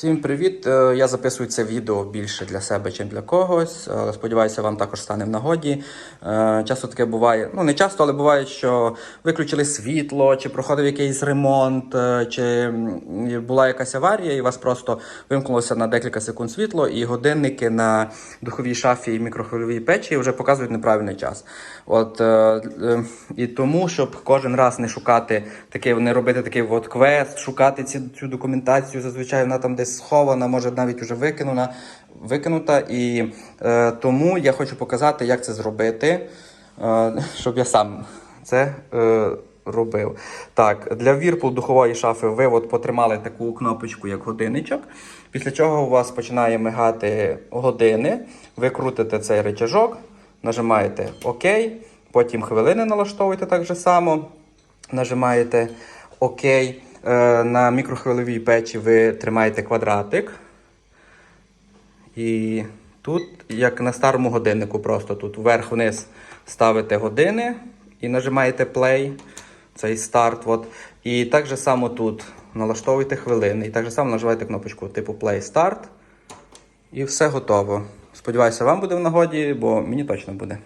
Всім привіт! Е, Я записую це відео більше для себе, ніж для когось. Сподіваюся, вам також стане в нагоді. Е, Часто таке буває, ну не часто, але буває, що виключили світло, чи проходив якийсь ремонт, е, чи була якась аварія, і у вас просто вимкнулося на декілька секунд світло, і годинники на духовій шафі і мікрохвильовій печі вже показують неправильний час. От, е, е, і тому, щоб кожен раз не шукати такий, не робити такий квест, шукати ці, цю документацію, зазвичай вона там десь схована, може навіть вже викинена, викинута. І е, тому я хочу показати, як це зробити, е, щоб я сам це е, робив. Так, для Whirlpool духової шафи ви от потримали таку кнопочку, як годинничок. Після чого у вас починає мигати години. Ви крутите цей рычажок, нажимаєте ОК, потім хвилини налаштовуєте так же само. Нажимаєте ОК. Е, На мікрохвильовій печі ви тримаєте квадратик. І тут, як на старому годиннику, просто тут вверх-вниз ставите години і нажимаєте play, цей старт. От. І так же само тут налаштовуєте хвилини. І так же само нажимаєте кнопочку типу play start. І все готово. Сподіваюся, вам буде в нагоді, бо мені точно буде.